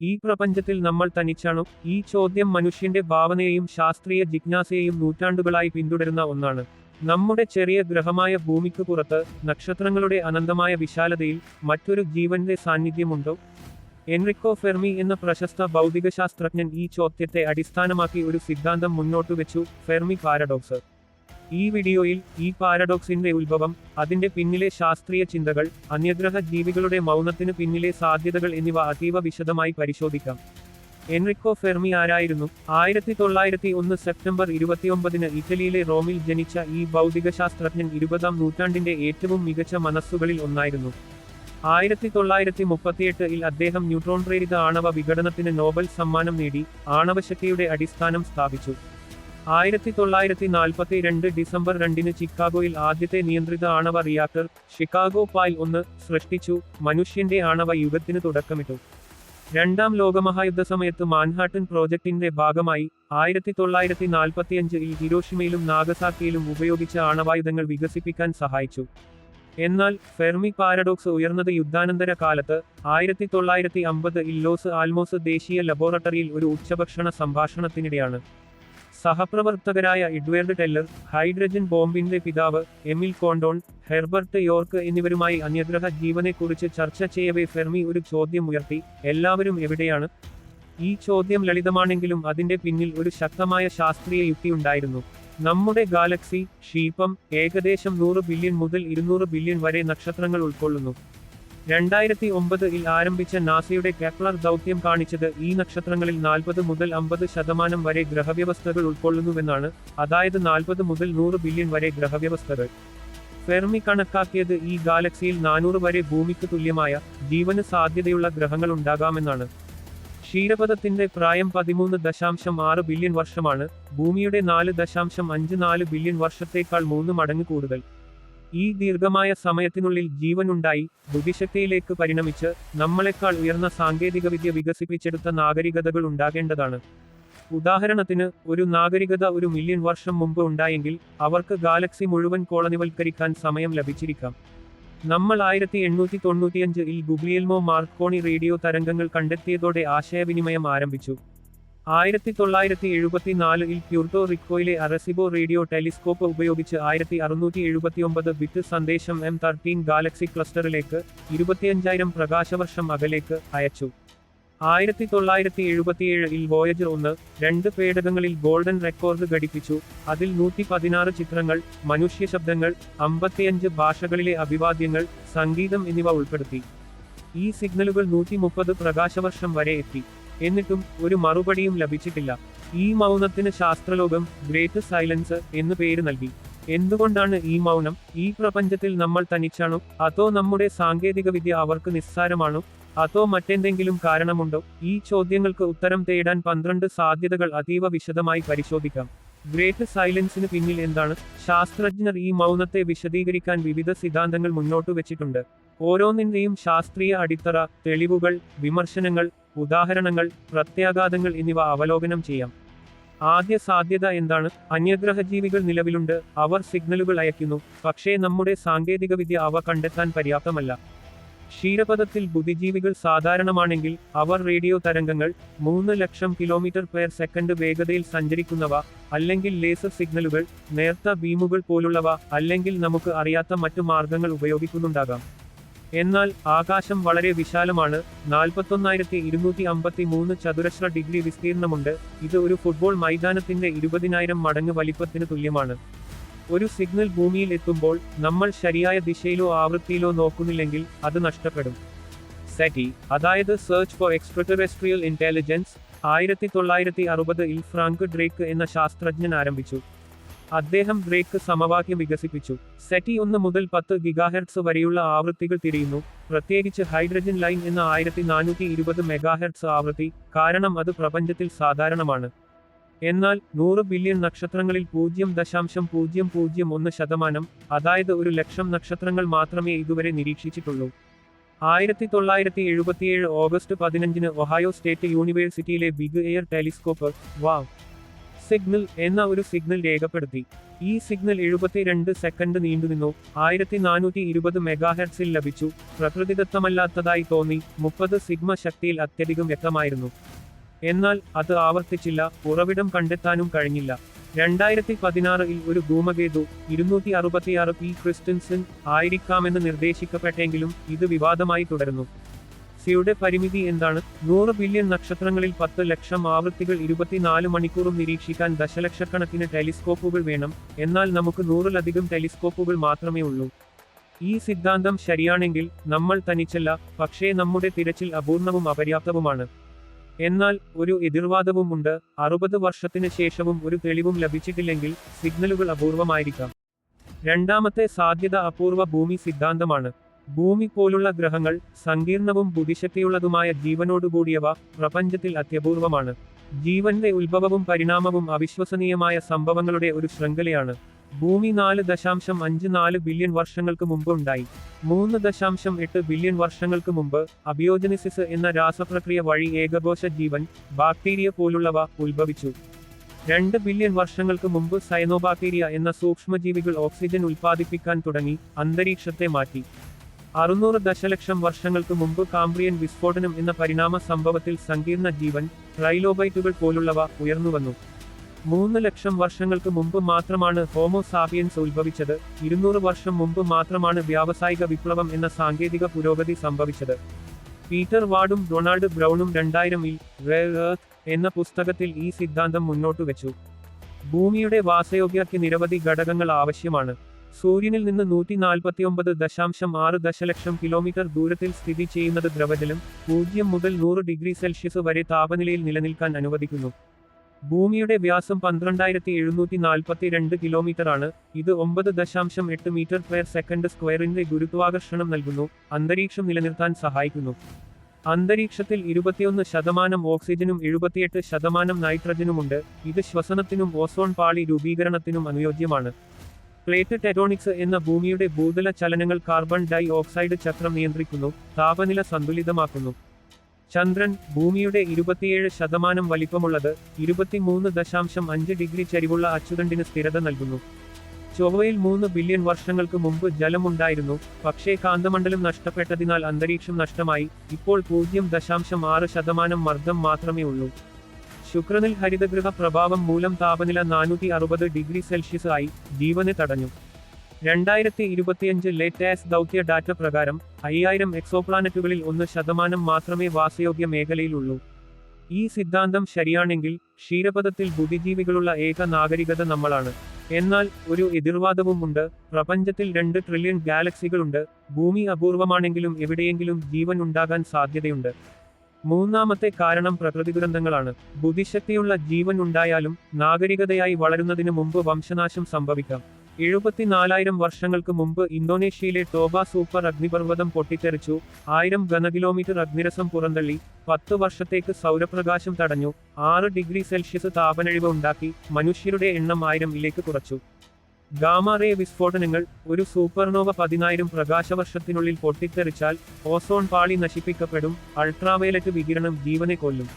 ഈ പ്രപഞ്ചത്തിൽ നമ്മൾ തനിച്ചാണോ? ഈ ചോദ്യം മനുഷ്യന്റെ ഭാവനയെയും ശാസ്ത്രീയ ജിജ്ഞാസയെയും നൂറ്റാണ്ടുകളായി പിന്തുടരുന്ന ഒന്നാണ്. നമ്മുടെ ചെറിയ ഗ്രഹമായ ഭൂമിക്ക് പുറത്ത് നക്ഷത്രങ്ങളുടെ അനന്തമായ വിശാലതയിൽ മറ്റൊരു ജീവന്റെ സാന്നിധ്യമുണ്ടോ? എൻറിക്കോ ഫെർമി എന്ന പ്രശസ്ത ഭൗതികശാസ്ത്രജ്ഞൻ ഈ ചോദ്യത്തെ അടിസ്ഥാനമാക്കി ഒരു സിദ്ധാന്തം മുന്നോട്ട് വെച്ചു ഫെർമി പാരഡോക്സ്. ഈ വീഡിയോയിൽ ഈ പാരഡോക്സിന്റെ ഉത്ഭവം അതിന്റെ പിന്നിലെ ശാസ്ത്രീയ ചിന്തകൾ അന്യഗ്രഹ ജീവികളുടെ മൗനത്തിന് പിന്നിലെ സാധ്യതകൾ എന്നിവ അതീവ വിശദമായി പരിശോധിക്കാം. എൻറിക്കോ ഫെർമി ആരായിരുന്നു? ആയിരത്തി തൊള്ളായിരത്തി ഒന്ന് സെപ്റ്റംബർ ഇരുപത്തിയൊമ്പതിന് ഇറ്റലിയിലെ റോമിൽ ജനിച്ച ഈ ഭൗതികശാസ്ത്രജ്ഞൻ ഇരുപതാം നൂറ്റാണ്ടിന്റെ ഏറ്റവും മികച്ച മനസ്സുകളിൽ ഒന്നായിരുന്നു. ആയിരത്തി തൊള്ളായിരത്തി മുപ്പത്തിയെട്ടിൽ അദ്ദേഹം ന്യൂട്രോൺ പ്രേരിത ആണവ വിഘടനത്തിന് നോബൽ സമ്മാനം നേടി ആണവശക്തിയുടെ അടിസ്ഥാനം സ്ഥാപിച്ചു. ആയിരത്തി തൊള്ളായിരത്തി നാൽപ്പത്തി രണ്ട് ഡിസംബർ രണ്ടിന് ചിക്കാഗോയിൽ ആദ്യത്തെ നിയന്ത്രിത ആണവ റിയാക്ടർ ഷിക്കാഗോ പായൽ ഒന്ന് സൃഷ്ടിച്ചു. മനുഷ്യന്റെ ആണവ യുഗത്തിന് തുടക്കമിട്ടു. രണ്ടാം ലോകമഹായുദ്ധ സമയത്ത് മാൻഹാട്ടൻ പ്രോജക്ടിന്റെ ഭാഗമായി ആയിരത്തി തൊള്ളായിരത്തി നാൽപ്പത്തിയഞ്ചിൽ ഹിരോഷിമയിലും നാഗസാക്കിയിലും ഉപയോഗിച്ച ആണവായുധങ്ങൾ വികസിപ്പിക്കാൻ സഹായിച്ചു. എന്നാൽ ഫെർമി പാരഡോക്സ് ഉയർന്നത് യുദ്ധാനന്തര കാലത്ത് ആയിരത്തി തൊള്ളായിരത്തി അമ്പത് ഇല്ലോസ് ആൽമോസ് ദേശീയ ലബോറട്ടറിയിൽ ഒരു ഉച്ചഭക്ഷണ സംഭാഷണത്തിനിടെയാണ്. സഹപ്രവർത്തകരായ ഇഡ്വേർഡ് ടെല്ലർ ഹൈഡ്രജൻ ബോംബിന്റെ പിതാവ് എമിൽ കോണ്ടോൺ ഹെർബർട്ട് യോർക്ക് എന്നിവരുമായി അന്യഗ്രഹ ജീവനെക്കുറിച്ച് ചർച്ച ചെയ്യവേ ഫെർമി ഒരു ചോദ്യം ഉയർത്തി. എല്ലാവരും എവിടെയാണ്? ഈ ചോദ്യം ലളിതമാണെങ്കിലും അതിന്റെ പിന്നിൽ ഒരു ശക്തമായ ശാസ്ത്രീയ യുക്തി ഉണ്ടായിരുന്നു. നമ്മുടെ ഗാലക്സി ക്ഷീപം ഏകദേശം നൂറ് ബില്യൺ മുതൽ ഇരുന്നൂറ് ബില്യൺ വരെ നക്ഷത്രങ്ങൾ ഉൾക്കൊള്ളുന്നു. രണ്ടായിരത്തി ഒമ്പതിൽ ആരംഭിച്ച നാസയുടെ കെപ്ലർ ദൗത്യം കാണിച്ചത് ഈ നക്ഷത്രങ്ങളിൽ നാൽപ്പത് മുതൽ അമ്പത് ശതമാനം വരെ ഗ്രഹവ്യവസ്ഥകൾ ഉൾക്കൊള്ളുന്നുവെന്നാണ് അതായത് നാൽപ്പത് മുതൽ നൂറ് ബില്യൺ വരെ ഗ്രഹവ്യവസ്ഥകൾ. ഫെർമി കണക്കാക്കിയത് ഈ ഗാലക്സിയിൽ നാനൂറ് വരെ ഭൂമിക്ക് തുല്യമായ ജീവന് സാധ്യതയുള്ള ഗ്രഹങ്ങൾ ഉണ്ടാകാമെന്നാണ് ക്ഷീരപഥത്തിന്റെ പ്രായം പതിമൂന്ന് ദശാംശം ആറ് ബില്യൺ വർഷമാണ് ഭൂമിയുടെ നാല് ദശാംശം അഞ്ച് നാല് ബില്യൺ വർഷത്തേക്കാൾ മൂന്ന് മടങ്ങ് കൂടുതൽ. ഈ ദീർഘമായ സമയത്തിനുള്ളിൽ ജീവനുണ്ടായി ബുദ്ധിശക്തിയിലേക്ക് പരിണമിച്ച് നമ്മളെക്കാൾ ഉയർന്ന സാങ്കേതികവിദ്യ വികസിപ്പിച്ചെടുത്ത നാഗരികതകൾ ഉണ്ടാകേണ്ടതാണ്. ഉദാഹരണത്തിന് ഒരു നാഗരികത ഒരു മില്യൺ വർഷം മുമ്പ് ഉണ്ടായെങ്കിൽ അവർക്ക് ഗാലക്സി മുഴുവൻ കോളനിവൽക്കരിക്കാൻ സമയം ലഭിച്ചിരിക്കാം. നമ്മൾ ആയിരത്തി എണ്ണൂറ്റി തൊണ്ണൂറ്റിയഞ്ചിൽ ഗുഗ്ലിയൽമോ മാർക്കോണി റേഡിയോ തരംഗങ്ങൾ കണ്ടെത്തിയതോടെ ആശയവിനിമയം ആരംഭിച്ചു. ആയിരത്തി തൊള്ളായിരത്തി എഴുപത്തിനാലിൽ പ്യൂർട്ടോ റിക്കോയിലെ അറസിബോ റേഡിയോ ടെലിസ്കോപ്പ് ഉപയോഗിച്ച് ആയിരത്തി അറുന്നൂറ്റി എഴുപത്തിയൊമ്പത് ബിറ്റ് സന്ദേശം എം തർട്ടീൻ ഗാലക്സി ക്ലസ്റ്ററിലേക്ക് ഇരുപത്തിയഞ്ചായിരം പ്രകാശവർഷം അകലേക്ക് അയച്ചു. ആയിരത്തി തൊള്ളായിരത്തി എഴുപത്തിയേഴിൽ വോയജർ ഒന്ന് രണ്ട് പേടകങ്ങളിൽ ഗോൾഡൻ റെക്കോർഡ് ഘടിപ്പിച്ചു. അതിൽ നൂറ്റി പതിനാറ് ചിത്രങ്ങൾ മനുഷ്യ ശബ്ദങ്ങൾ അമ്പത്തിയഞ്ച് ഭാഷകളിലെ അഭിവാദ്യങ്ങൾ സംഗീതം എന്നിവ ഉൾപ്പെടുത്തി. ഈ സിഗ്നലുകൾ നൂറ്റി മുപ്പത് പ്രകാശവർഷം വരെ എത്തി. എന്നിട്ടും ഒരു മറുപടിയും ലഭിച്ചിട്ടില്ല. ഈ മൗനത്തിന് ശാസ്ത്രലോകം ഗ്രേറ്റ് സൈലൻസ് എന്ന് പേര് നൽകി. എന്തുകൊണ്ടാണ് ഈ മൗനം? ഈ പ്രപഞ്ചത്തിൽ നമ്മൾ തനിച്ചാണോ? അതോ നമ്മുടെ സാങ്കേതികവിദ്യ അവർക്ക് നിസ്സാരമാണോ? അതോ മറ്റെന്തെങ്കിലും കാരണമുണ്ടോ? ഈ ചോദ്യങ്ങൾക്ക് ഉത്തരം തേടാൻ പന്ത്രണ്ട് സാധ്യതകൾ അതീവ വിശദമായി പരിശോധിക്കാം. ഗ്രേറ്റ് സൈലൻസിന് പിന്നിൽ എന്താണ്? ശാസ്ത്രജ്ഞർ ഈ മൗനത്തെ വിശദീകരിക്കാൻ വിവിധ സിദ്ധാന്തങ്ങൾ മുന്നോട്ട് വെച്ചിട്ടുണ്ട്. ഓരോന്നിന്റെയും ശാസ്ത്രീയ അടിത്തറ തെളിവുകൾ വിമർശനങ്ങൾ ഉദാഹരണങ്ങൾ പ്രത്യാഘാതങ്ങൾ എന്നിവ അവലോകനം ചെയ്യാം. ആദ്യ സാധ്യത എന്താണ്? അന്യഗ്രഹജീവികൾ നിലവിലുണ്ട് അവർ സിഗ്നലുകൾ അയക്കുന്നു പക്ഷേ നമ്മുടെ സാങ്കേതികവിദ്യ അവ കണ്ടെത്താൻ പര്യാപ്തമല്ല. ക്ഷീരപഥത്തിൽ ബുദ്ധിജീവികൾ സാധാരണമാണെങ്കിൽ അവർ റേഡിയോ തരംഗങ്ങൾ മൂന്ന് ലക്ഷം കിലോമീറ്റർ പെർ സെക്കൻഡ് വേഗതയിൽ സഞ്ചരിക്കുന്നവ അല്ലെങ്കിൽ ലേസർ സിഗ്നലുകൾ നേർത്ത ബീമുകൾ പോലുള്ളവ അല്ലെങ്കിൽ നമുക്ക് അറിയാത്ത മറ്റു മാർഗങ്ങൾ ഉപയോഗിക്കുന്നുണ്ടാകാം. എന്നാൽ ആകാശം വളരെ വിശാലമാണ്. നാൽപ്പത്തൊന്നായിരത്തി ഇരുന്നൂറ്റി അമ്പത്തി മൂന്ന് ചതുരശ്ര ഡിഗ്രി വിസ്തീർണമുണ്ട്. ഇത് ഒരു ഫുട്ബോൾ മൈതാനത്തിന്റെ ഇരുപതിനായിരം മടങ്ങ് വലിപ്പത്തിന് തുല്യമാണ്. ഒരു സിഗ്നൽ ഭൂമിയിൽ എത്തുമ്പോൾ നമ്മൾ ശരിയായ ദിശയിലോ ആവൃത്തിയിലോ നോക്കുന്നില്ലെങ്കിൽ അത് നഷ്ടപ്പെടും. സെറ്റി അതായത് സെർച്ച് ഫോർ എക്സ്ട്രടെറസ്ട്രിയൽ ഇന്റലിജൻസ് ആയിരത്തി തൊള്ളായിരത്തി അറുപതിൽ ഫ്രാങ്ക് ഡ്രേക്ക് എന്ന ശാസ്ത്രജ്ഞൻ ആരംഭിച്ചു. അദ്ദേഹം ബ്രേക്ക് സമവാക്യം വികസിപ്പിച്ചു. സെറ്റി ഒന്ന് മുതൽ പത്ത് ഗിഗാഹെർട്സ് വരെയുള്ള ആവൃത്തികൾ തിരിയുന്നു. പ്രത്യേകിച്ച് ഹൈഡ്രജൻ ലൈൻ എന്ന ആയിരത്തി നാനൂറ്റി ഇരുപത് മെഗാഹെർട്സ് ആവൃത്തി കാരണം അത് പ്രപഞ്ചത്തിൽ സാധാരണമാണ്. എന്നാൽ നൂറ് ബില്യൺ നക്ഷത്രങ്ങളിൽ പൂജ്യം ദശാംശം പൂജ്യം പൂജ്യം ഒന്ന് ശതമാനം അതായത് ഒരു ലക്ഷം നക്ഷത്രങ്ങൾ മാത്രമേ ഇതുവരെ നിരീക്ഷിച്ചിട്ടുള്ളൂ. ആയിരത്തി തൊള്ളായിരത്തി എഴുപത്തിയേഴ് ഓഗസ്റ്റ് പതിനഞ്ചിന് ഒഹായോ സ്റ്റേറ്റ് യൂണിവേഴ്സിറ്റിയിലെ Big Ear telescope wow signal എന്ന ഒരു സിഗ്നൽ രേഖപ്പെടുത്തി. ഈ സിഗ്നൽ എഴുപത്തിരണ്ട് സെക്കൻഡ് നീണ്ടുനിന്നു. ആയിരത്തി നാനൂറ്റി ഇരുപത് മെഗാഹെർട്സിൽ ലഭിച്ചു. പ്രകൃതിദത്തമല്ലാത്തതായി തോന്നി. മുപ്പത് സിഗ്മ ശക്തിയിൽ അത്യധികം വ്യക്തമായിരുന്നു. എന്നാൽ അത് ആവർത്തിച്ചില്ല. ഉറവിടം കണ്ടെത്താനും കഴിഞ്ഞില്ല. രണ്ടായിരത്തി പതിനാറിൽ ഒരു ഭൂമകേതു ഇരുന്നൂറ്റി അറുപത്തിയാറ് പി ക്രിസ്റ്റൻസൺ ആയിരിക്കാമെന്ന് നിർദ്ദേശിക്കപ്പെട്ടെങ്കിലും ഇത് വിവാദമായി തുടരുന്നു. സിയുടെ പരിമിതി എന്താണ്? നൂറ് ബില്യൺ നക്ഷത്രങ്ങളിൽ പത്ത് ലക്ഷം ആവൃത്തികൾ ഇരുപത്തിനാല് മണിക്കൂറും നിരീക്ഷിക്കാൻ ദശലക്ഷക്കണക്കിന് ടെലിസ്കോപ്പുകൾ വേണം. എന്നാൽ നമുക്ക് നൂറിലധികം ടെലിസ്കോപ്പുകൾ മാത്രമേ ഉള്ളൂ. ഈ സിദ്ധാന്തം ശരിയാണെങ്കിൽ നമ്മൾ തനിച്ചല്ല പക്ഷേ നമ്മുടെ തിരച്ചിൽ അപൂർണവും അപര്യാപ്തവുമാണ്. എന്നാൽ ഒരു എതിർവാദവുമുണ്ട് അറുപത് വർഷത്തിന് ശേഷവും ഒരു തെളിവും ലഭിച്ചിട്ടില്ലെങ്കിൽ സിഗ്നലുകൾ അപൂർവമായിരിക്കാം. രണ്ടാമത്തെ സാധ്യത അപൂർവ ഭൂമി സിദ്ധാന്തമാണ്. ഭൂമി പോലുള്ള ഗ്രഹങ്ങൾ സങ്കീർണവും ബുദ്ധിശക്തിയുള്ളതുമായ ജീവനോടുകൂടിയവ പ്രപഞ്ചത്തിൽ അത്യപൂർവമാണ്. ജീവന്റെ ഉത്ഭവവും പരിണാമവും അവിശ്വസനീയമായ സംഭവങ്ങളുടെ ഒരു ശൃംഖലയാണ്. ഭൂമി നാല് ദശാംശം അഞ്ച് നാല് ബില്യൺ വർഷങ്ങൾക്ക് മുമ്പ് ഉണ്ടായി. മൂന്ന് ദശാംശം എട്ട് ബില്യൺ വർഷങ്ങൾക്ക് മുമ്പ് അബിയോജനിസിസ് എന്ന രാസപ്രക്രിയ വഴി ഏകകോശ ജീവൻ ബാക്ടീരിയ പോലുള്ളവ ഉത്ഭവിച്ചു. രണ്ട് ബില്യൺ വർഷങ്ങൾക്ക് മുമ്പ് സൈനോബാക്ടീരിയ എന്ന സൂക്ഷ്മജീവികൾ ഓക്സിജൻ ഉൽപ്പാദിപ്പിക്കാൻ തുടങ്ങി അന്തരീക്ഷത്തെ മാറ്റി. അറുന്നൂറ് ദശലക്ഷം വർഷങ്ങൾക്ക് മുമ്പ് കാംബ്രിയൻ വിസ്ഫോടനം എന്ന പരിണാമ സംഭവത്തിൽ സങ്കീർണ ജീവൻ ട്രൈലോബൈറ്റുകൾ പോലുള്ളവ ഉയർന്നുവന്നു. മൂന്ന് ലക്ഷം വർഷങ്ങൾക്ക് മുമ്പ് മാത്രമാണ് ഹോമോ സാപിയൻസ് ഉത്ഭവിച്ചത്. ഇരുന്നൂറ് വർഷം മുമ്പ് മാത്രമാണ് വ്യാവസായിക വിപ്ലവം എന്ന സാങ്കേതിക പുരോഗതി സംഭവിച്ചത്. പീറ്റർ വാർഡും ഡൊണാൾഡ് ബ്രൗണും രണ്ടായിരമിൽ റെയർ എർത്ത് എന്ന പുസ്തകത്തിൽ ഈ സിദ്ധാന്തം മുന്നോട്ട് വെച്ചു ഭൂമിയുടെ വാസയോഗ്യക്ക് നിരവധി ഘടകങ്ങൾ ആവശ്യമാണ്. സൂര്യനിൽ നിന്ന് നൂറ്റി നാൽപ്പത്തിയൊമ്പത് ദശാംശം ആറ് ദശലക്ഷം കിലോമീറ്റർ ദൂരത്തിൽ സ്ഥിതി ചെയ്യുന്നത് ദ്രവജലം പൂജ്യം മുതൽ നൂറ് ഡിഗ്രി സെൽഷ്യസ് വരെ താപനിലയിൽ നിലനിൽക്കാൻ അനുവദിക്കുന്നു. ഭൂമിയുടെ വ്യാസം പന്ത്രണ്ടായിരത്തി എഴുന്നൂറ്റി നാൽപ്പത്തി രണ്ട് കിലോമീറ്ററാണ്. ഇത് ഒമ്പത് ദശാംശം എട്ട് മീറ്റർ പെർ സെക്കൻഡ് സ്ക്വയറിന്റെ ഗുരുത്വാകർഷണം നൽകുന്നു അന്തരീക്ഷം നിലനിർത്താൻ സഹായിക്കുന്നു. അന്തരീക്ഷത്തിൽ ഇരുപത്തിയൊന്ന് ശതമാനം ഓക്സിജനും എഴുപത്തിയെട്ട് ശതമാനം നൈട്രജനുമുണ്ട്. ഇത് ശ്വസനത്തിനും ഓസോൺ പാളി രൂപീകരണത്തിനും അനുയോജ്യമാണ്. പ്ലേറ്റ് ടെറ്റോണിക്സ് എന്ന ഭൂമിയുടെ ഭൂതല ചലനങ്ങൾ കാർബൺ ഡൈ ഓക്സൈഡ് ചക്രം നിയന്ത്രിക്കുന്നു താപനില സന്തുലിതമാക്കുന്നു. ചന്ദ്രൻ ഭൂമിയുടെ ഇരുപത്തിയേഴ് ശതമാനം വലിപ്പമുള്ളത് ഇരുപത്തിമൂന്ന് ദശാംശം അഞ്ച് ഡിഗ്രി ചരിവുള്ള അച്ചുതണ്ടിന് സ്ഥിരത നൽകുന്നു. ചൊവ്വയിൽ മൂന്ന് ബില്യൺ വർഷങ്ങൾക്ക് മുമ്പ് ജലമുണ്ടായിരുന്നു പക്ഷേ കാന്തമണ്ഡലം നഷ്ടപ്പെട്ടതിനാൽ അന്തരീക്ഷം നഷ്ടമായി ഇപ്പോൾ പൂജ്യം ദശാംശം ആറ് ശതമാനം മർദ്ദം മാത്രമേ ഉള്ളൂ. ശുക്രനിൽ ഹരിതഗൃഹ പ്രഭാവം മൂലം താപനില നാനൂറ്റി അറുപത് ഡിഗ്രി സെൽഷ്യസ് ആയി ജീവനെ തടഞ്ഞു. രണ്ടായിരത്തി ഇരുപത്തിയഞ്ച് ലേറ്റാസ് ദൗത്യ ഡാറ്റ പ്രകാരം അയ്യായിരം എക്സോപ്ലാനറ്റുകളിൽ ഒന്ന് ശതമാനം മാത്രമേ വാസയോഗ്യ മേഖലയിലുള്ളൂ. ഈ സിദ്ധാന്തം ശരിയാണെങ്കിൽ ക്ഷീരപഥത്തിൽ ബുദ്ധിജീവികളുള്ള ഏക നാഗരികത നമ്മളാണ്. എന്നാൽ ഒരു എതിർവാദവുമുണ്ട് പ്രപഞ്ചത്തിൽ രണ്ട് ട്രില്യൺ ഗാലക്സികളുണ്ട്. ഭൂമി അപൂർവമാണെങ്കിലും എവിടെയെങ്കിലും ജീവൻ ഉണ്ടാകാൻ സാധ്യതയുണ്ട്. മൂന്നാമത്തെ കാരണം പ്രകൃതി ദുരന്തങ്ങളാണ് ബുദ്ധിശക്തിയുള്ള ജീവൻ ഉണ്ടായാലും നാഗരികതയായി വളരുന്നതിന് മുമ്പ് വംശനാശം സംഭവിക്കാം. എഴുപത്തിനാലായിരം വർഷങ്ങൾക്ക് മുമ്പ് ഇന്തോനേഷ്യയിലെ ടോബ സൂപ്പർ അഗ്നിപർവതം പൊട്ടിത്തെറിച്ചു. ആയിരം ഘനകിലോമീറ്റർ അഗ്നിരസം പുറന്തള്ളി. പത്ത് വർഷത്തേക്ക് സൗരപ്രകാശം തടഞ്ഞു. ആറ് ഡിഗ്രി സെൽഷ്യസ് താപനഴിവ് ഉണ്ടാക്കി. മനുഷ്യരുടെ എണ്ണം ആയിരം ഇലേക്ക് കുറച്ചു. ഗാമാറേ വിസ്ഫോടനങ്ങൾ ഒരു സൂപ്പർനോവ പതിനായിരം പ്രകാശവർഷത്തിനുള്ളിൽ പൊട്ടിത്തെറിച്ചാൽ ഓസോൺ പാളി നശിപ്പിക്കപ്പെടും അൾട്രാവയലറ്റ് വികിരണം ജീവനെ കൊല്ലും.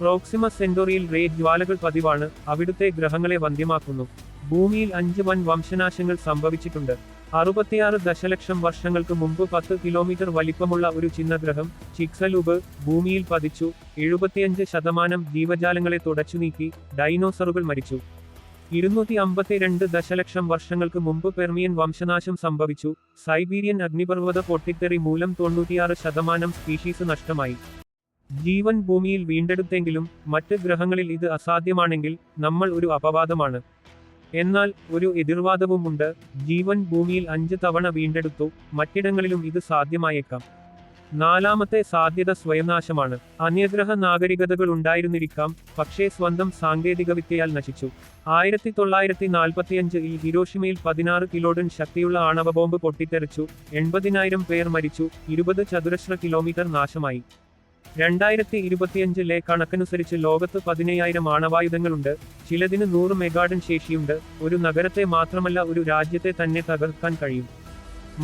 പ്രോക്സിമ സെന്റോറിയിൽ റേ ജ്വാലകൾ പതിവാണ് അവിടുത്തെ ഗ്രഹങ്ങളെ വന്ധ്യമാക്കുന്നു. ഭൂമിയിൽ അഞ്ച് വൻ വംശനാശങ്ങൾ സംഭവിച്ചിട്ടുണ്ട്. അറുപത്തിയാറ് ദശലക്ഷം വർഷങ്ങൾക്ക് മുമ്പ് പത്ത് കിലോമീറ്റർ വലിപ്പമുള്ള ഒരു ചിഹ്നഗ്രഹം ചിക്സലുബ് ഭൂമിയിൽ പതിച്ചു എഴുപത്തിയഞ്ച് ശതമാനം ജീവജാലങ്ങളെ തുടച്ചുനീക്കി ഡൈനോസറുകൾ മരിച്ചു. ഇരുന്നൂറ്റി അമ്പത്തിരണ്ട് ദശലക്ഷം വർഷങ്ങൾക്ക് മുമ്പ് പെർമിയൻ വംശനാശം സംഭവിച്ചു. സൈബീരിയൻ അഗ്നിപർവത പൊട്ടിത്തെറി മൂലം തൊണ്ണൂറ്റിയാറ് ശതമാനം സ്പീഷീസ് നഷ്ടമായി. ജീവൻ ഭൂമിയിൽ വീണ്ടെടുത്തെങ്കിലും മറ്റ് ഗ്രഹങ്ങളിൽ ഇത് അസാധ്യമാണെങ്കിൽ നമ്മൾ ഒരു അപവാദമാണ്. എന്നാൽ ഒരു എതിർവാദവുമുണ്ട്. ജീവൻ ഭൂമിയിൽ അഞ്ച് തവണ വീണ്ടെടുത്തു. മറ്റിടങ്ങളിലും ഇത് സാധ്യമായേക്കാം. നാലാമത്തെ സാധ്യത സ്വയംനാശമാണ്. അന്യഗ്രഹ നാഗരികതകൾ ഉണ്ടായിരുന്നിരിക്കാം പക്ഷേ സ്വന്തം സാങ്കേതികവിദ്യയാൽ നശിച്ചു. ആയിരത്തി തൊള്ളായിരത്തി നാൽപ്പത്തിയഞ്ചിൽ ഹിരോഷിമയിൽ പതിനാറ് കിലോടൺ ശക്തിയുള്ള ആണവ ബോംബ് പൊട്ടിത്തെറിച്ചു എൺപതിനായിരം പേർ മരിച്ചു ഇരുപത് ചതുരശ്ര കിലോമീറ്റർ നാശമായി. രണ്ടായിരത്തി ഇരുപത്തിയഞ്ചിലെ കണക്കനുസരിച്ച് ലോകത്ത് പതിനയ്യായിരം ആണവായുധങ്ങളുണ്ട് ചിലതിന് നൂറ് മെഗാഡൻ ശേഷിയുണ്ട് ഒരു നഗരത്തെ മാത്രമല്ല ഒരു രാജ്യത്തെ തന്നെ തകർക്കാൻ കഴിയും.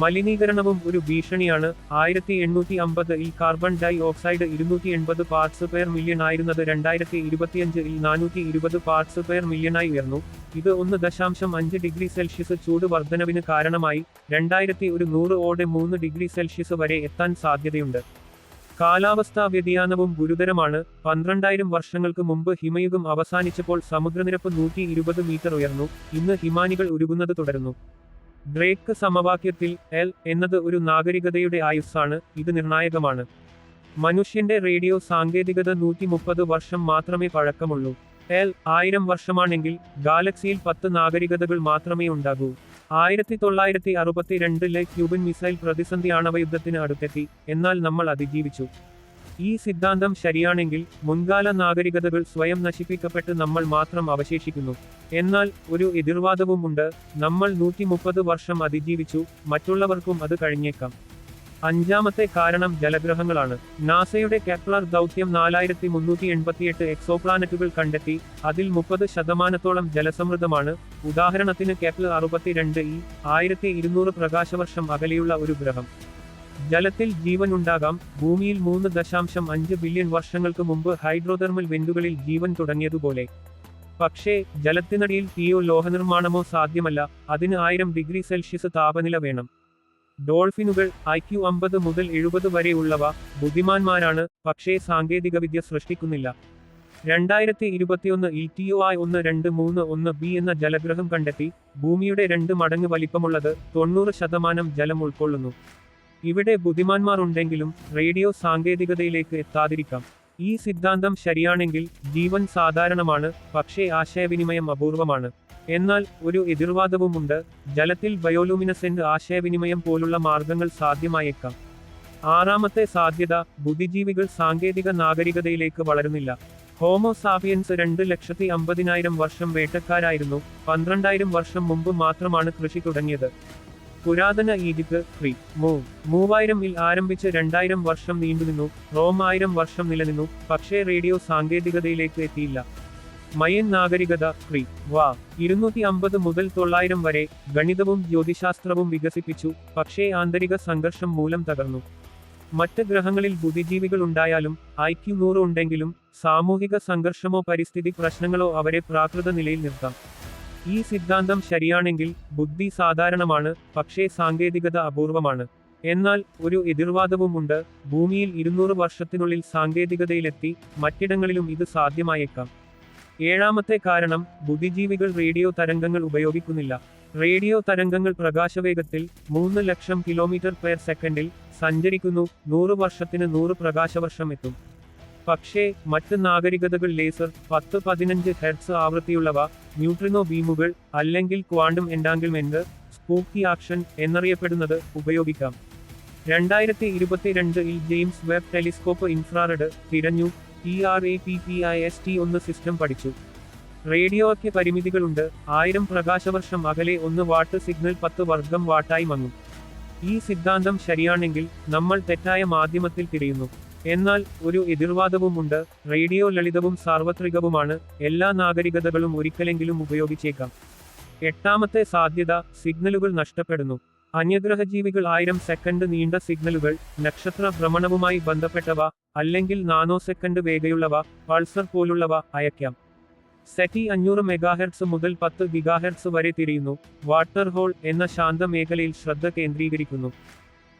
മലിനീകരണവും ഒരു ഭീഷണിയാണ്. ആയിരത്തി എണ്ണൂറ്റി അമ്പതിൽ കാർബൺ ഡൈ ഓക്സൈഡ് ഇരുന്നൂറ്റി എൺപത് പാർട്സ് പെർ മില്യൺ ആയിരുന്നത് രണ്ടായിരത്തി ഇരുപത്തിയഞ്ചിൽ നാനൂറ്റി ഇരുപത് പാർട്സ് പെർ മില്യണായി ഉയർന്നു. ഇത് ഒന്ന് ദശാംശം അഞ്ച് ഡിഗ്രി സെൽഷ്യസ് ചൂട് വർധനവിന് കാരണമായി രണ്ടായിരത്തി ഒരു നൂറ് ഓടെ മൂന്ന് ഡിഗ്രി സെൽഷ്യസ് വരെ എത്താൻ സാധ്യതയുണ്ട്. കാലാവസ്ഥാ വ്യതിയാനവും ഗുരുതരമാണ്. പന്ത്രണ്ടായിരം വർഷങ്ങൾക്ക് മുമ്പ് ഹിമയുഗം അവസാനിച്ചപ്പോൾ സമുദ്രനിരപ്പ് നൂറ്റി ഇരുപത് മീറ്റർ ഉയർന്നു. ഇന്ന് ഹിമാനികൾ ഉരുകുന്നത് തുടരുന്നു. ഡ്രേക്ക് സമവാക്യത്തിൽ എൽ എന്നത് ഒരു നാഗരികതയുടെ ആയുസ്സാണ് ഇത് നിർണായകമാണ്. മനുഷ്യന്റെ റേഡിയോ സാങ്കേതികത നൂറ്റി മുപ്പത് വർഷം മാത്രമേ പഴക്കമുള്ളൂ. എൽ ആയിരം വർഷമാണെങ്കിൽ ഗാലക്സിയിൽ പത്ത് നാഗരികതകൾ മാത്രമേ ഉണ്ടാകൂ. ആയിരത്തി തൊള്ളായിരത്തി അറുപത്തിരണ്ടിലെ ക്യൂബൻ മിസൈൽ പ്രതിസന്ധി ആണവയുദ്ധത്തിന് അടുത്തെത്തി എന്നാൽ നമ്മൾ അതിജീവിച്ചു. ഈ സിദ്ധാന്തം ശരിയാണെങ്കിൽ മുൻകാല നാഗരികതകൾ സ്വയം നശിപ്പിക്കപ്പെട്ട് നമ്മൾ മാത്രം അവശേഷിക്കുന്നു. എന്നാൽ ഒരു എതിർവാദവുമുണ്ട് നമ്മൾ നൂറ്റി മുപ്പത് വർഷം അതിജീവിച്ചു. മറ്റുള്ളവർക്കും അത് കഴിഞ്ഞേക്കാം. അഞ്ചാമത്തെ കാരണം ജലഗ്രഹങ്ങളാണ്. നാസയുടെ കെപ്ലർ ദൗത്യം നാലായിരത്തി മുന്നൂറ്റി എൺപത്തിയെട്ട് എക്സോപ്ലാനറ്റുകൾ കണ്ടെത്തി. അതിൽ മുപ്പത് ശതമാനത്തോളം ജലസമൃദ്ധമാണ്. ഉദാഹരണത്തിന് കെപ്ലർ അറുപത്തിരണ്ട് ഇ ആയിരത്തി ഇരുന്നൂറ് പ്രകാശവർഷം അകലെയുള്ള ഒരു ഗ്രഹം. ജലത്തിൽ ജീവൻ ഉണ്ടാകാം ഭൂമിയിൽ മൂന്ന് ദശാംശം അഞ്ച് ബില്യൺ വർഷങ്ങൾക്ക് മുമ്പ് ഹൈഡ്രോതെർമൽ വെന്റുകളിൽ ജീവൻ തുടങ്ങിയതുപോലെ. പക്ഷേ ജലത്തിനടിയിൽ തീയോ ലോഹനിർമ്മാണമോ സാധ്യമല്ല. അതിന് ആയിരം ഡിഗ്രി സെൽഷ്യസ് താപനില വേണം. ഡോൾഫിനുകൾ ഐക്യു അമ്പത് മുതൽ എഴുപത് വരെയുള്ളവ ബുദ്ധിമാന്മാരാണ്. പക്ഷേ സാങ്കേതികവിദ്യ സൃഷ്ടിക്കുന്നില്ല. രണ്ടായിരത്തി ഇരുപത്തിയൊന്ന് ഇ ടി ഒ ആയി ഒന്ന് രണ്ട് മൂന്ന് ഒന്ന് ബി എന്ന ജലഗ്രഹം കണ്ടെത്തി. ഭൂമിയുടെ രണ്ട് മടങ്ങ് വലിപ്പമുള്ളത് തൊണ്ണൂറ് ശതമാനം ജലം ഉൾക്കൊള്ളുന്നു. ഇവിടെ ബുദ്ധിമാന്മാർ ഉണ്ടെങ്കിലും റേഡിയോ സാങ്കേതികതയിലേക്ക് എത്താതിരിക്കാം. ഈ സിദ്ധാന്തം ശരിയാണെങ്കിൽ ജീവൻ സാധാരണമാണ് പക്ഷേ ആശയവിനിമയം അപൂർവമാണ്. എന്നാൽ ഒരു എതിർവാദവുമുണ്ട് ജലത്തിൽ ബയോലൂമിനസെന്റ് ആശയവിനിമയം പോലുള്ള മാർഗങ്ങൾ സാധ്യമായേക്കാം. ആറാമത്തെ സാധ്യത ബുദ്ധിജീവികൾ സാങ്കേതിക നാഗരികതയിലേക്ക് വളരുന്നില്ല. ഹോമോസാപിയൻസ് രണ്ട് ലക്ഷത്തി അമ്പതിനായിരം വർഷം വേട്ടക്കാരായിരുന്നു പന്ത്രണ്ടായിരം വർഷം മുമ്പ് മാത്രമാണ് കൃഷി തുടങ്ങിയത്. പുരാതന ഈജിപ്ത് ക്രി മൂ മൂവായിരം ഇൽ ആരംഭിച്ച് രണ്ടായിരം വർഷം നീണ്ടുനിന്നു റോം ആയിരം വർഷം നിലനിന്നു. പക്ഷേ റേഡിയോ സാങ്കേതികതയിലേക്ക് എത്തിയില്ല. മയൻ നാഗരികത ക്രി വാ ഇരുന്നൂറ്റി അമ്പത് മുതൽ തൊള്ളായിരം വരെ ഗണിതവും ജ്യോതിശാസ്ത്രവും വികസിപ്പിച്ചു. പക്ഷേ ആന്തരിക സംഘർഷം മൂലം തകർന്നു. മറ്റ് ഗ്രഹങ്ങളിൽ ബുദ്ധിജീവികൾ ഉണ്ടായാലും ഐക്യു നൂറ് ഉണ്ടെങ്കിലും സാമൂഹിക സംഘർഷമോ പരിസ്ഥിതി പ്രശ്നങ്ങളോ അവരെ പ്രാകൃത നിലയിൽ നിർത്താം. ഈ സിദ്ധാന്തം ശരിയാണെങ്കിൽ ബുദ്ധി സാധാരണമാണ് പക്ഷേ സാങ്കേതികത അപൂർവമാണ്. എന്നാൽ ഒരു എതിർവാദവുമുണ്ട് ഭൂമിയിൽ ഇരുന്നൂറ് വർഷത്തിനുള്ളിൽ സാങ്കേതികതയിലെത്തി മറ്റിടങ്ങളിലും ഇത് സാധ്യമായേക്കാം. ഏഴാമത്തെ കാരണം ബുദ്ധിജീവികൾ റേഡിയോ തരംഗങ്ങൾ ഉപയോഗിക്കുന്നില്ല. റേഡിയോ തരംഗങ്ങൾ പ്രകാശവേഗത്തിൽ മൂന്ന് ലക്ഷം കിലോമീറ്റർ പെർ സെക്കൻഡിൽ സഞ്ചരിക്കുന്നു നൂറ് വർഷത്തിന് നൂറ് പ്രകാശവർഷം എത്തും. പക്ഷേ മറ്റ് നാഗരികതകൾ ലേസർ പത്ത് പതിനഞ്ച് ഹെർട്സ് ആവൃത്തിയുള്ളവ ന്യൂട്രിനോ ബീമുകൾ അല്ലെങ്കിൽ ക്വാണ്ടം എൻഡാങ്കിൾമെന്റ് സ്പൂക്കി ആക്ഷൻ എന്നറിയപ്പെടുന്നത് ഉപയോഗിക്കാം. രണ്ടായിരത്തി ഇരുപത്തിരണ്ടിൽ ജെയിംസ് വെബ് ടെലിസ്കോപ്പ് ഇൻഫ്രാറെഡ് തിരഞ്ഞു T R A P P I S T ഒന്ന് സിസ്റ്റം പഠിച്ചു. റേഡിയോയ്ക്ക് പരിമിതികളുണ്ട് ആയിരം പ്രകാശവർഷം അകലെ ഒന്ന് വാട്ട് സിഗ്നൽ പത്ത് വർഗം വാട്ടായി മങ്ങും. ഈ സിദ്ധാന്തം ശരിയാണെങ്കിൽ നമ്മൾ തെറ്റായ മാധ്യമത്തിൽ തിരയുന്നു. എന്നാൽ ഒരു എതിർവാദവുമുണ്ട് റേഡിയോ ലളിതവും സാർവത്രികവുമാണ് എല്ലാ നാഗരികതകളും ഒരിക്കലെങ്കിലും ഉപയോഗിച്ചേക്കാം. എട്ടാമത്തെ സാധ്യത സിഗ്നലുകൾ നഷ്ടപ്പെടുന്നു. അന്യഗ്രഹജീവികൾ ആയിരം സെക്കൻഡ് നീണ്ട സിഗ്നലുകൾ നക്ഷത്ര ഭ്രമണവുമായി ബന്ധപ്പെട്ടവ അല്ലെങ്കിൽ നാനോ സെക്കൻഡ് വേഗയുള്ളവ പൾസർ പോലുള്ളവ അയക്കാം. സെറ്റി അഞ്ഞൂറ് മെഗാഹെർട്സ് മുതൽ പത്ത് ഗിഗാഹെർട്സ് വരെ തിരിയുന്നു. വാട്ടർ ഹോൾ എന്ന ശാന്ത മേഖലയിൽ ശ്രദ്ധ കേന്ദ്രീകരിക്കുന്നു.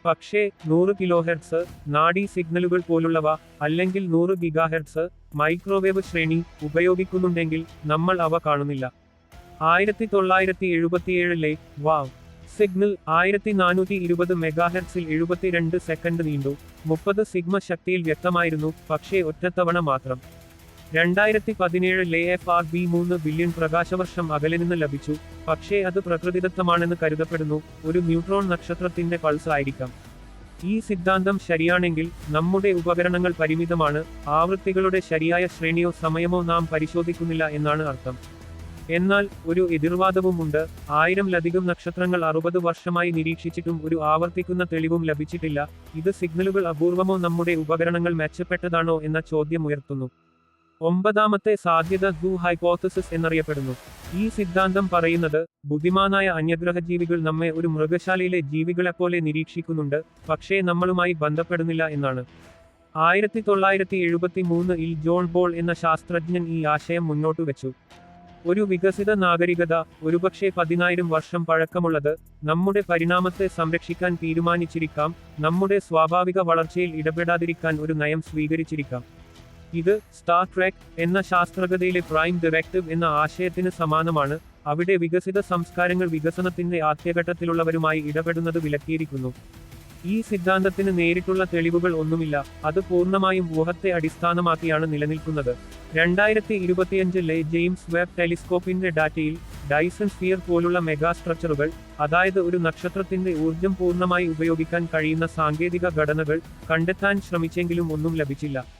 പക്ഷേ നൂറ് കിലോഹെർട്സ് നാഡി സിഗ്നലുകൾ പോലുള്ളവ അല്ലെങ്കിൽ നൂറ് ഗിഗാഹെർട്സ് മൈക്രോവേവ് ശ്രേണി ഉപയോഗിക്കുന്നുണ്ടെങ്കിൽ നമ്മൾ അവ കാണുന്നില്ല. ആയിരത്തി തൊള്ളായിരത്തി എഴുപത്തിയേഴിലെ വാവ് സിഗ്നൽ ആയിരത്തി നാനൂറ്റി ഇരുപത് മെഗാഹെർട്സിൽ എഴുപത്തിരണ്ട് സെക്കൻഡ് നീണ്ടു. മുപ്പത് സിഗ്മ ശക്തിയിൽ വ്യക്തമായിരുന്നു പക്ഷേ ഒറ്റത്തവണ മാത്രം. രണ്ടായിരത്തി പതിനേഴ് ലേ എഫ് ആർ ബി മൂന്ന് ബില്യൺ പ്രകാശവർഷം അകലെ നിന്ന് ലഭിച്ചു. പക്ഷേ അത് പ്രകൃതിദത്തമാണെന്ന് കരുതപ്പെടുന്നു. ഒരു ന്യൂട്രോൺ നക്ഷത്രത്തിന്റെ പൾസ് ആയിരിക്കാം. ഈ സിദ്ധാന്തം ശരിയാണെങ്കിൽ നമ്മുടെ ഉപകരണങ്ങൾ പരിമിതമാണ്. ആവൃത്തികളുടെ ശരിയായ ശ്രേണിയോ സമയമോ നാം പരിശോധിക്കുന്നില്ല എന്നാണ് അർത്ഥം. എന്നാൽ ഒരു എതിർവാദവുമുണ്ട് ആയിരംലധികം നക്ഷത്രങ്ങൾ അറുപത് വർഷമായി നിരീക്ഷിച്ചിട്ടും ഒരു ആവർത്തിക്കുന്ന തെളിവും ലഭിച്ചിട്ടില്ല. ഇത് സിഗ്നലുകൾ അപൂർവമോ നമ്മുടെ ഉപകരണങ്ങൾ മെച്ചപ്പെട്ടതാണോ എന്ന ചോദ്യം ഉയർത്തുന്നു. ഒമ്പതാമത്തെ സാധ്യത ഗു ഹൈപ്പോത്തസിസ് എന്നറിയപ്പെടുന്നു. ഈ സിദ്ധാന്തം പറയുന്നത് ബുദ്ധിമാനായ അന്യഗ്രഹജീവികൾ നമ്മെ ഒരു മൃഗശാലയിലെ ജീവികളെപ്പോലെ നിരീക്ഷിക്കുന്നുണ്ട് പക്ഷേ നമ്മളുമായി ബന്ധപ്പെടുന്നില്ല എന്നാണ്. ആയിരത്തി തൊള്ളായിരത്തി എഴുപത്തി മൂന്നിൽ ജോൺ ബോൾ എന്ന ശാസ്ത്രജ്ഞൻ ഈ ആശയം മുന്നോട്ട് വെച്ചു. ഒരു വികസിത നാഗരികത ഒരുപക്ഷെ പതിനായിരം വർഷം പഴക്കമുള്ളത് നമ്മുടെ പരിണാമത്തെ സംരക്ഷിക്കാൻ തീരുമാനിച്ചിരിക്കാം നമ്മുടെ സ്വാഭാവിക വളർച്ചയിൽ ഇടപെടാതിരിക്കാൻ ഒരു നയം സ്വീകരിച്ചിരിക്കാം. ഇത് സ്റ്റാർ ട്രാക്ക് എന്ന ശാസ്ത്രകഥയിലെ പ്രൈം ഡയറക്റ്റീവ് എന്ന ആശയത്തിന് സമാനമാണ്. അവിടെ വികസിത സംസ്കാരങ്ങൾ വികസനത്തിന്റെ ആദ്യഘട്ടത്തിലുള്ളവരുമായി ഇടപെടുന്നത് വിലക്കിയിരിക്കുന്നു. ഈ സിദ്ധാന്തത്തിന് നേരിട്ടുള്ള തെളിവുകൾ ഒന്നുമില്ല. അത് പൂർണമായും ഊഹത്തെ അടിസ്ഥാനമാക്കിയാണ് നിലനിൽക്കുന്നത്. രണ്ടായിരത്തി ഇരുപത്തിയഞ്ചിലെ ജെയിംസ് വെബ് ടെലിസ്കോപ്പിന്റെ ഡാറ്റയിൽ ഡൈസൺ സ്ഫിയർ പോലുള്ള മെഗാസ്ട്രക്ചറുകൾ അതായത് ഒരു നക്ഷത്രത്തിന്റെ ഊർജം പൂർണമായി ഉപയോഗിക്കാൻ കഴിയുന്ന സാങ്കേതിക ഘടനകൾ കണ്ടെത്താൻ ശ്രമിച്ചെങ്കിലും ഒന്നും ലഭിച്ചില്ല.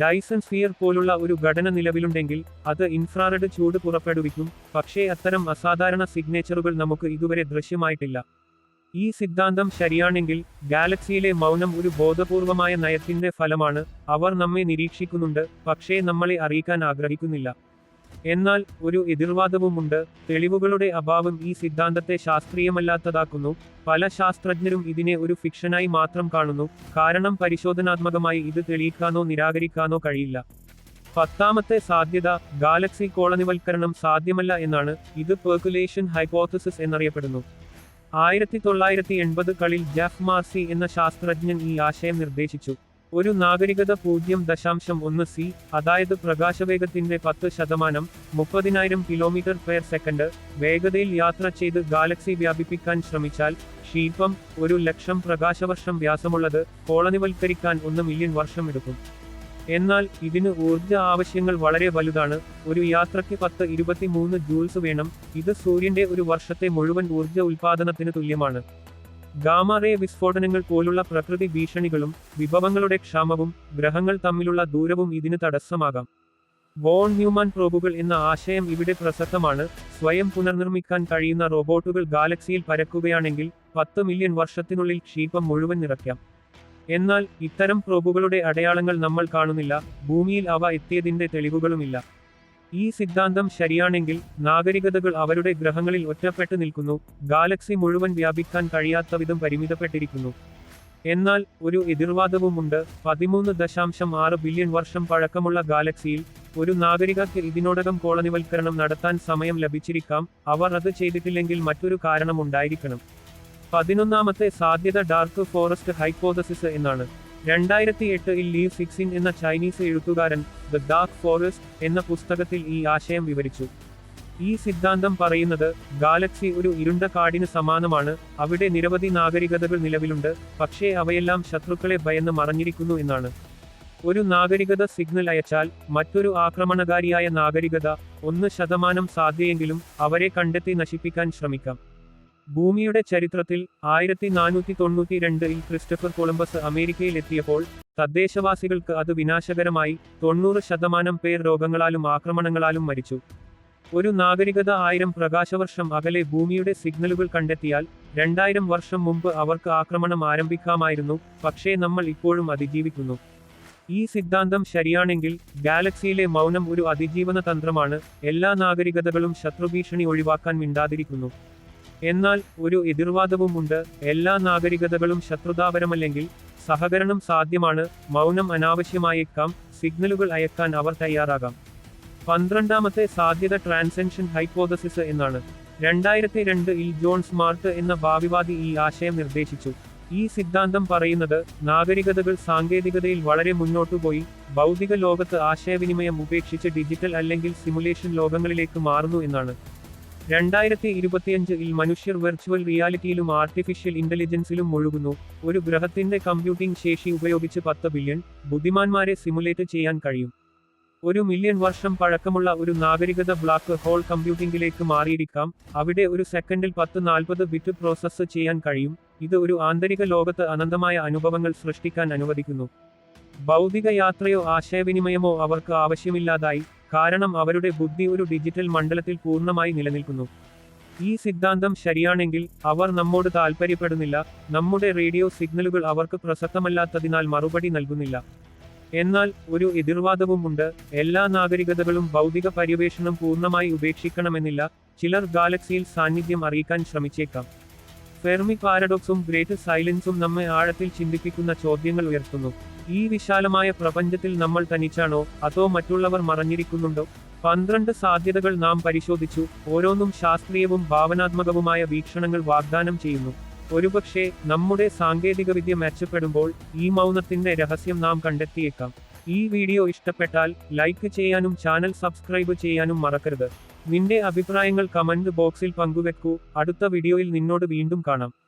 ഡൈസൺ സ്ഫിയർ പോലുള്ള ഒരു ഘടന നിലവിലുണ്ടെങ്കിൽ അത് ഇൻഫ്രാറെഡ് ചൂട് പുറപ്പെടുവിക്കും. പക്ഷേ അത്തരം അസാധാരണ സിഗ്നേച്ചറുകൾ നമുക്ക് ഇതുവരെ ദൃശ്യമായിട്ടില്ല. ഈ സിദ്ധാന്തം ശരിയാണെങ്കിൽ ഗാലക്സിയിലെ മൗനം ഒരു ബോധപൂർവമായ നയത്തിന്റെ ഫലമാണ്. അവർ നമ്മെ നിരീക്ഷിക്കുന്നുണ്ട് പക്ഷേ നമ്മളെ അറിയിക്കാൻ ആഗ്രഹിക്കുന്നില്ല. എന്നാൽ ഒരു എതിർവാദവുമുണ്ട്. തെളിവുകളുടെ അഭാവം ഈ സിദ്ധാന്തത്തെ ശാസ്ത്രീയമല്ലാത്തതാക്കുന്നു. പല ശാസ്ത്രജ്ഞരും ഇതിനെ ഒരു ഫിക്ഷനായി മാത്രം കാണുന്നു. കാരണം പരിശോധനാത്മകമായി ഇത് തെളിയിക്കാനോ നിരാകരിക്കാനോ കഴിയില്ല. പത്താമത്തെ സാധ്യത ഗാലക്സി കോളനിവൽക്കരണം സാധ്യമല്ല എന്നാണ്. ഇത് പെർക്കുലേഷൻ ഹൈപ്പോത്തസിസ് എന്നറിയപ്പെടുന്നു. ആയിരത്തി തൊള്ളായിരത്തി എൺപതുകളിൽ ജെഫ് മാർസി എന്ന ശാസ്ത്രജ്ഞൻ ഈ ആശയം നിർദ്ദേശിച്ചു. ഒരു നാഗരികത പൂജ്യം ദശാംശം ഒന്ന് സി അതായത് പ്രകാശവേഗത്തിന്റെ പത്ത് ശതമാനം മുപ്പതിനായിരം കിലോമീറ്റർ പെർ സെക്കൻഡ് വേഗതയിൽ യാത്ര ചെയ്ത് ഗാലക്സി വ്യാപിപ്പിക്കാൻ ശ്രമിച്ചാൽ ശീൽപം ഒരു ലക്ഷം പ്രകാശവർഷം വ്യാസമുള്ളത് കോളനിവൽക്കരിക്കാൻ ഒന്ന് മില്യൺ വർഷം എടുക്കും എന്നാൽ ഇതിന് ഊർജ ആവശ്യങ്ങൾ വളരെ വലുതാണ്. ഒരു യാത്രയ്ക്ക് പത്ത് ഇരുപത്തിമൂന്ന് ജൂൾസ് വേണം. ഇത് സൂര്യന്റെ ഒരു വർഷത്തെ മുഴുവൻ ഊർജ ഉൽപാദനത്തിന് തുല്യമാണ്. ഗാമറേ വിസ്ഫോടനങ്ങൾ പോലുള്ള പ്രകൃതി ഭീഷണികളും വിഭവങ്ങളുടെ ക്ഷാമവും ഗ്രഹങ്ങൾ തമ്മിലുള്ള ദൂരവും ഇതിന് തടസ്സമാകാം. വോൺ ന്യൂമാൻ പ്രോബുകൾ എന്ന ആശയം ഇവിടെ പ്രസക്തമാണ്. സ്വയം പുനർനിർമ്മിക്കാൻ കഴിയുന്ന റോബോട്ടുകൾ ഗാലക്സിയിൽ പരക്കുകയാണെങ്കിൽ പത്ത് മില്യൺ വർഷത്തിനുള്ളിൽ ക്ഷീപം മുഴുവൻ നിറയ്ക്കാം. എന്നാൽ ഇത്തരം പ്രോബുകളുടെ അടയാളങ്ങൾ നമ്മൾ കാണുന്നില്ല. ഭൂമിയിൽ അവ എത്തിയതിന്റെ തെളിവുകളുമില്ല. ഈ സിദ്ധാന്തം ശരിയാണെങ്കിൽ നാഗരികതകൾ അവരുടെ ഗ്രഹങ്ങളിൽ ഒറ്റപ്പെട്ടു നിൽക്കുന്നു ഗാലക്സി മുഴുവൻ വ്യാപിക്കാൻ കഴിയാത്ത വിധം പരിമിതപ്പെട്ടിരിക്കുന്നു. എന്നാൽ ഒരു എതിർവാദവുമുണ്ട് പതിമൂന്ന് ദശാംശം ആറ് ബില്യൺ വർഷം പഴക്കമുള്ള ഗാലക്സിയിൽ ഒരു നാഗരികക്ക് ഇതിനോടകം കോളനിവൽക്കരണം നടത്താൻ സമയം ലഭിച്ചിരിക്കാം അവർ അത് ചെയ്തിട്ടില്ലെങ്കിൽ മറ്റൊരു കാരണമുണ്ടായിരിക്കണം. പതിനൊന്നാമത്തെ സാധ്യത ഡാർക്ക് ഫോറസ്റ്റ് ഹൈപ്പോതസിസ് എന്നാണ്. രണ്ടായിരത്തി എട്ടിൽ ലീവ് സിക്സിൻ എന്ന ചൈനീസ് എഴുത്തുകാരൻ ദ ഡാർക്ക് ഫോറസ്റ്റ് എന്ന പുസ്തകത്തിൽ ഈ ആശയം വിവരിച്ചു. ഈ സിദ്ധാന്തം പറയുന്നത് ഗാലക്സി ഒരു ഇരുണ്ട കാടിന് സമാനമാണ് അവിടെ നിരവധി നാഗരികതകൾ നിലവിലുണ്ട് പക്ഷേ അവയെല്ലാം ശത്രുക്കളെ ഭയന്ന് മറഞ്ഞിരിക്കുന്നു എന്നാണ്. ഒരു നാഗരികത സിഗ്നൽ അയച്ചാൽ മറ്റൊരു ആക്രമണകാരിയായ നാഗരികത ഒന്ന് ശതമാനം സാധ്യയെങ്കിലും അവരെ കണ്ടെത്തി നശിപ്പിക്കാൻ ശ്രമിക്കാം. ഭൂമിയുടെ ചരിത്രത്തിൽ ആയിരത്തി നാനൂറ്റി തൊണ്ണൂറ്റി രണ്ടിൽ ക്രിസ്റ്റഫർ കൊളംബസ് അമേരിക്കയിൽ എത്തിയപ്പോൾ തദ്ദേശവാസികൾക്ക് അത് വിനാശകരമായി തൊണ്ണൂറ് ശതമാനം പേർ രോഗങ്ങളാലും ആക്രമണങ്ങളാലും മരിച്ചു. ഒരു നാഗരികത ആയിരം പ്രകാശവർഷം അകലെ ഭൂമിയുടെ സിഗ്നലുകൾ കണ്ടെത്തിയാൽ രണ്ടായിരം വർഷം മുമ്പ് അവർക്ക് ആക്രമണം ആരംഭിക്കാമായിരുന്നു പക്ഷേ നമ്മൾ ഇപ്പോഴും അതിജീവിക്കുന്നു. ഈ സിദ്ധാന്തം ശരിയാണെങ്കിൽ ഗാലക്സിയിലെ മൗനം ഒരു അതിജീവന തന്ത്രമാണ് എല്ലാ നാഗരികതകളും ശത്രുഭീഷണി ഒഴിവാക്കാൻ മിണ്ടാതിരിക്കുന്നു. എന്നാൽ ഒരു എതിർവാദവുമുണ്ട് എല്ലാ നാഗരികതകളും ശത്രുതാപരമല്ലെങ്കിൽ സഹകരണം സാധ്യമാണ്. മൗനം അനാവശ്യമായേക്കാം. സിഗ്നലുകൾ അയക്കാൻ അവർ തയ്യാറാകാം. പന്ത്രണ്ടാമത്തെ സാധ്യത ട്രാൻസെൻഷൻ ഹൈപ്പോതസിസ് എന്നാണ്. രണ്ടായിരത്തി രണ്ടിൽ ജോൺ സ്മാർട്ട് എന്ന ഭാവിവാദി ഈ ആശയം നിർദ്ദേശിച്ചു. ഈ സിദ്ധാന്തം പറയുന്നത് നാഗരികതകൾ സാങ്കേതികതയിൽ വളരെ മുന്നോട്ടുപോയി ഭൗതിക ലോകത്ത് ആശയവിനിമയം ഉപേക്ഷിച്ച് ഡിജിറ്റൽ അല്ലെങ്കിൽ സിമുലേഷൻ ലോകങ്ങളിലേക്ക് മാറുന്നു എന്നാണ്. രണ്ടായിരത്തി ഇരുപത്തിയഞ്ചിൽ മനുഷ്യർ വെർച്വൽ റിയാലിറ്റിയിലും ആർട്ടിഫിഷ്യൽ ഇന്റലിജൻസിലും മുഴുകുന്നു ഒരു ഗ്രഹത്തിന്റെ കമ്പ്യൂട്ടിംഗ് ശേഷി ഉപയോഗിച്ച് പത്ത് ബില്യൺ ബുദ്ധിമാന്മാരെ സിമുലേറ്റ് ചെയ്യാൻ കഴിയും. ഒരു മില്യൺ വർഷം പഴക്കമുള്ള ഒരു നാഗരികത ബ്ലാക്ക് ഹോൾ കമ്പ്യൂട്ടിംഗിലേക്ക് മാറിയിരിക്കാം. അവിടെ ഒരു സെക്കൻഡിൽ പത്ത് നാൽപ്പത് ബിറ്റ് പ്രോസസ്സ് ചെയ്യാൻ കഴിയും. ഇത് ഒരു ആന്തരിക ലോകത്ത് അനന്തമായ അനുഭവങ്ങൾ സൃഷ്ടിക്കാൻ അനുവദിക്കുന്നു. ഭൗതിക യാത്രയോ ആശയവിനിമയമോ അവർക്ക് ആവശ്യമില്ലാതായി. കാരണം അവരുടെ ബുദ്ധി ഒരു ഡിജിറ്റൽ മണ്ഡലത്തിൽ പൂർണമായി നിലനിൽക്കുന്നു. ഈ സിദ്ധാന്തം ശരിയാണെങ്കിൽ അവർ നമ്മോട് താൽപ്പര്യപ്പെടുന്നില്ല നമ്മുടെ റേഡിയോ സിഗ്നലുകൾ അവർക്ക് പ്രസക്തമല്ലാത്തതിനാൽ മറുപടി നൽകുന്നില്ല. എന്നാൽ ഒരു എതിർവാദവുമുണ്ട് എല്ലാ നാഗരികതകളും ഭൗതിക പര്യവേഷണം പൂർണമായി ഉപേക്ഷിക്കണമെന്നില്ല ചിലർ ഗാലക്സിയിൽ സാന്നിധ്യം അറിയിക്കാൻ ശ്രമിച്ചേക്കാം. ഫെർമി പാരഡോക്സും ഗ്രേറ്റ് സൈലൻസും നമ്മെ ആഴത്തിൽ ചിന്തിപ്പിക്കുന്ന ചോദ്യങ്ങൾ ഉയർത്തുന്നു. ഈ വിശാലമായ പ്രപഞ്ചത്തിൽ നമ്മൾ തനിച്ചാണോ അതോ മറ്റുള്ളവർ മറഞ്ഞിരിക്കുന്നുണ്ടോ? പന്ത്രണ്ട് സാധ്യതകൾ നാം പരിശോധിച്ചു. ഓരോന്നും ശാസ്ത്രീയവും ഭാവനാത്മകവുമായ വീക്ഷണങ്ങൾ വാഗ്ദാനം ചെയ്യുന്നു. ഒരുപക്ഷെ നമ്മുടെ സാങ്കേതികവിദ്യ മെച്ചപ്പെടുമ്പോൾ ഈ മൗനത്തിന്റെ രഹസ്യം നാം കണ്ടെത്തിയേക്കാം. ഈ വീഡിയോ ഇഷ്ടപ്പെട്ടാൽ ലൈക്ക് ചെയ്യാനും ചാനൽ സബ്സ്ക്രൈബ് ചെയ്യാനും മറക്കരുത്. നിന്റെ അഭിപ്രായങ്ങൾ കമന്റ് ബോക്സിൽ പങ്കുവെക്കൂ. അടുത്ത വീഡിയോയിൽ നിന്നോട് വീണ്ടും കാണാം.